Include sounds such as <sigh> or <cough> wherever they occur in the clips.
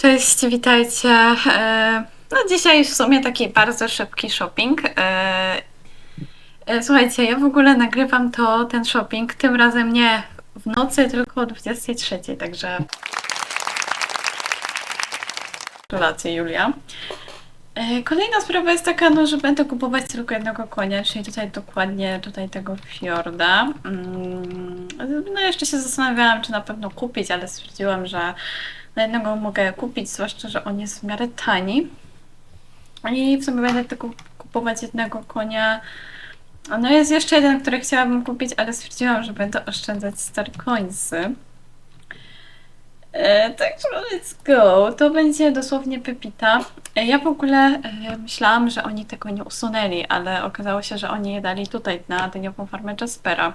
Cześć, witajcie. E, No dzisiaj w sumie taki bardzo szybki shopping. E, e, Słuchajcie, ja w ogóle nagrywam to, ten shopping, tym razem nie w nocy, tylko o 23, także gratulacje Julia. Kolejna sprawa jest taka, no, że będę kupować tylko jednego konia, czyli tutaj dokładnie tutaj tego Fjorda. Mm, No jeszcze się zastanawiałam, czy na pewno kupić, ale stwierdziłam, że na jednego mogę kupić, zwłaszcza, że on jest w miarę tani. I w sumie będę tylko kupować jednego konia. No jest jeszcze jeden, który chciałabym kupić, ale stwierdziłam, że będę oszczędzać star coinsy. E, także let's go. To będzie dosłownie Pepita. E, ja w ogóle e, myślałam, że oni tego nie usunęli, ale okazało się, że oni je dali tutaj na dyniową farmę Jaspera.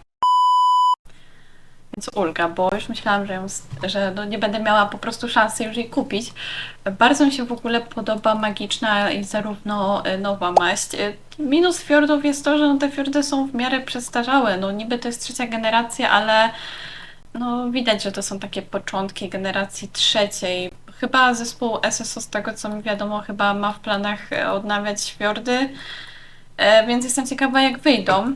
Więc ulga, bo już myślałam, że, ją, że no nie będę miała po prostu szansy już jej kupić. Bardzo mi się w ogóle podoba magiczna i zarówno e, nowa maść. E, Minus fiordów jest to, że no te fiordy są w miarę przestarzałe. No niby to jest trzecia generacja, ale no widać, że to są takie początki generacji trzeciej. Chyba zespół SSO, z tego co mi wiadomo, chyba ma w planach e, odnawiać fiordy, więc jestem ciekawa jak wyjdą.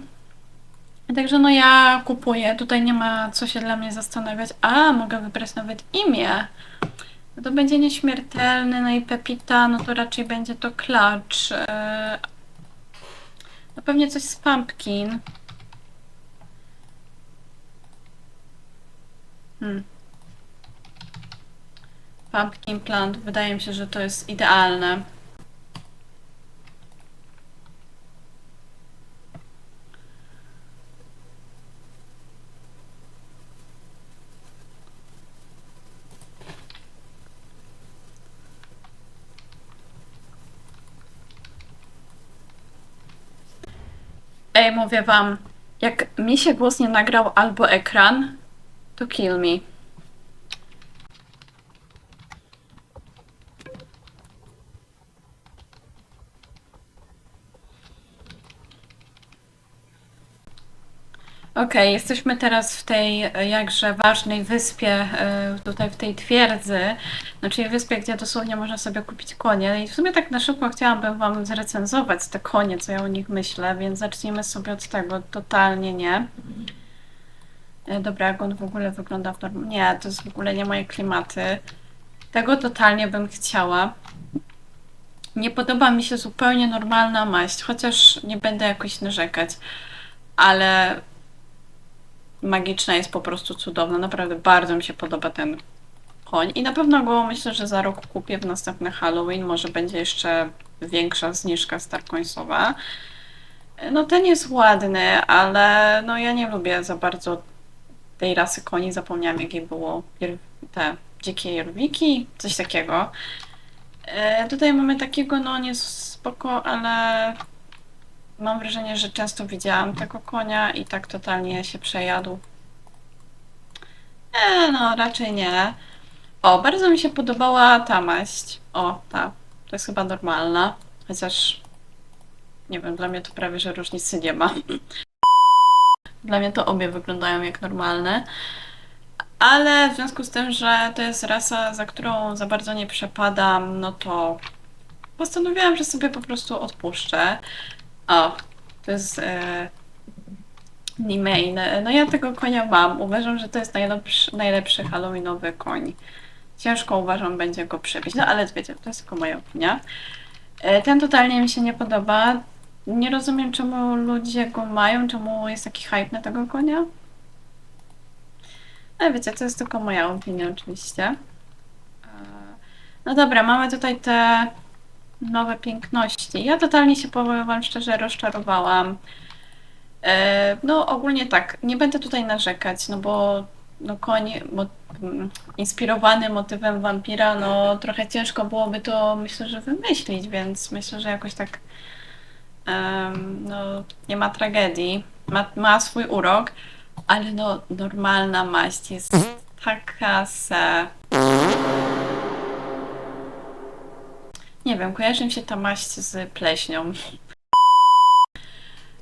Także no ja kupuję, tutaj nie ma co się dla mnie zastanawiać. A, mogę wybrać nawet imię. No to będzie nieśmiertelny, no i Pepita, no to raczej będzie to klacz. e, No pewnie coś z Pumpkin. Hmm. Pumpkin Plant, wydaje mi się, że to jest idealne. Ej, mówię wam, jak mi się głos nie nagrał albo ekran, to kill me. Okej, jesteśmy teraz w tej e, jakże ważnej wyspie, e, tutaj w tej twierdzy, czyli wyspie, gdzie dosłownie można sobie kupić konie. I w sumie tak na szybko chciałabym Wam zrecenzować te konie, co ja o nich myślę, więc zacznijmy sobie od tego. Totalnie nie. E, Dobra, jak on w ogóle wygląda w norm... Nie, to jest w ogóle nie moje klimaty. Tego totalnie bym chciała. Nie podoba mi się zupełnie normalna maść, chociaż nie będę jakoś narzekać, ale magiczna jest po prostu cudowna. Naprawdę bardzo mi się podoba ten koń i na pewno go myślę, że za rok kupię w następny Halloween. Może będzie jeszcze większa zniżka starkońcowa. No ten jest ładny, ale no ja nie lubię za bardzo tej rasy koni. Zapomniałam jakie było te dzikie jerwiki, coś takiego. E, tutaj mamy takiego, no nie spoko, ale mam wrażenie, że często widziałam tego konia i tak totalnie się przejadł. E, no raczej nie. O, bardzo mi się podobała ta maść. O, ta. To jest chyba normalna. Chociaż nie wiem, dla mnie to prawie, że różnicy nie ma. Dla mnie to obie wyglądają jak normalne. Ale w związku z tym, że to jest rasa, za którą za bardzo nie przepadam, no to postanowiłam, że sobie po prostu odpuszczę. O, to jest e, Nimain. No ja tego konia mam. Uważam, że to jest najlepszy, najlepszy halloweenowy koń. Ciężko uważam będzie go przebić. No ale wiecie, to jest tylko moja opinia. E, Ten totalnie mi się nie podoba. Nie rozumiem, czemu ludzie go mają, czemu jest taki hype na tego konia. Ale wiecie, to jest tylko moja opinia oczywiście. E, No dobra, mamy tutaj te nowe piękności. Ja totalnie się powiem wam szczerze rozczarowałam. E, No ogólnie tak, nie będę tutaj narzekać, no bo no koń mo m, inspirowany motywem wampira, no trochę ciężko byłoby to myślę, że wymyślić, więc myślę, że jakoś tak em, no nie ma tragedii. Ma, ma swój urok, ale no normalna maść jest taka se... Nie wiem, kojarzy mi się ta maść z pleśnią.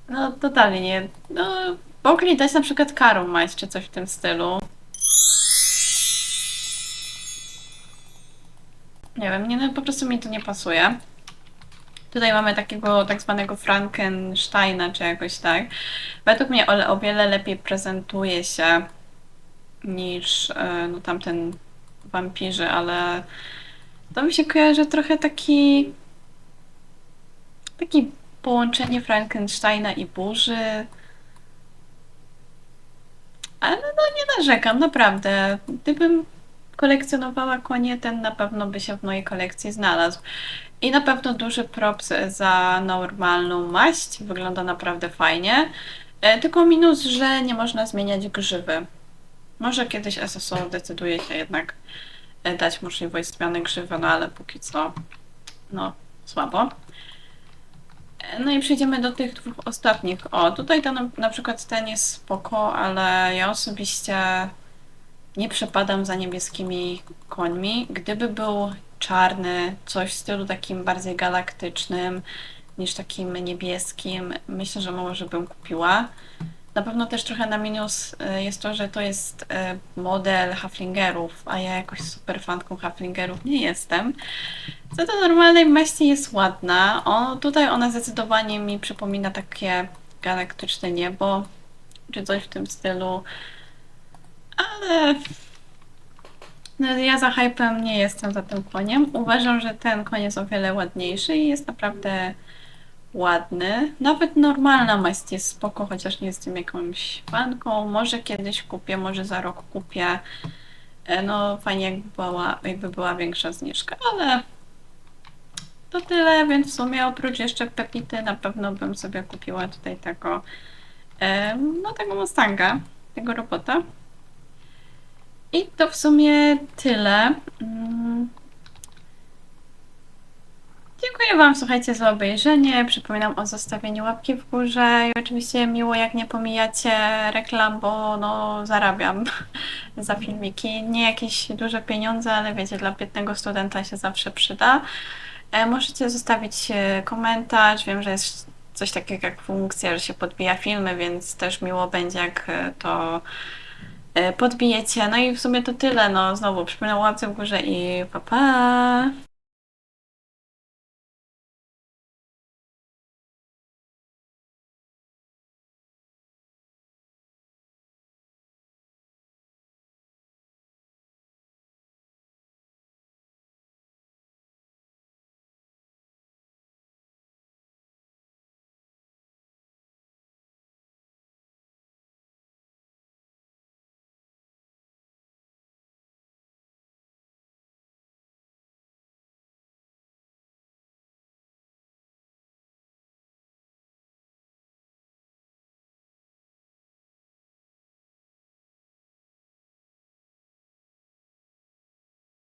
No totalnie nie. No mogli dać na przykład karą maść czy coś w tym stylu. Nie wiem, nie, no, po prostu mi to nie pasuje. Tutaj mamy takiego tak zwanego Frankensteina, czy jakoś tak. Według mnie o, o wiele lepiej prezentuje się niż e, no, tamten wampirzy, ale to mi się kojarzy trochę taki taki połączenie Frankensteina i burzy. Ale no nie narzekam, naprawdę. Gdybym kolekcjonowała konie, ten na pewno by się w mojej kolekcji znalazł. I na pewno duży props za normalną maść. Wygląda naprawdę fajnie. E, Tylko minus, że nie można zmieniać grzywy. Może kiedyś SSO decyduje się jednak dać możliwość zmiany grzywy, no ale póki co, no słabo. E, No i przejdziemy do tych dwóch ostatnich. O, tutaj ten, na przykład ten jest spoko, ale ja osobiście nie przepadam za niebieskimi końmi. Gdyby był czarny, coś w stylu takim bardziej galaktycznym niż takim niebieskim, myślę, że może bym kupiła. Na pewno też trochę na minus y, jest to, że to jest y, model Haflingerów, a ja jakoś super fanką Haflingerów nie jestem. Co do normalnej maści jest ładna. O, tutaj ona zdecydowanie mi przypomina takie galaktyczne niebo, czy coś w tym stylu. Ale no, ja za hypem nie jestem za tym koniem. Uważam, że ten koń jest o wiele ładniejszy i jest naprawdę ładny. Nawet normalna maść jest spoko, chociaż nie jestem jakąś fanką. Może kiedyś kupię, może za rok kupię. E, No fajnie jakby była, jakby była większa zniżka, ale to tyle, więc w sumie oprócz jeszcze Pepity na pewno bym sobie kupiła tutaj tego no tego Mustanga, tego robota. I to w sumie tyle. Dziękuję Wam, słuchajcie, za obejrzenie. Przypominam o zostawieniu łapki w górze i oczywiście miło, jak nie pomijacie reklam, bo no zarabiam <laughs> za filmiki. Nie jakieś duże pieniądze, ale wiecie, dla biednego studenta się zawsze przyda. E, Możecie zostawić e, komentarz. Wiem, że jest coś takiego jak funkcja, że się podbija filmy, więc też miło będzie, jak e, to podbijecie. No i w sumie to tyle. No znowu przypominam o łapce w górze i pa pa!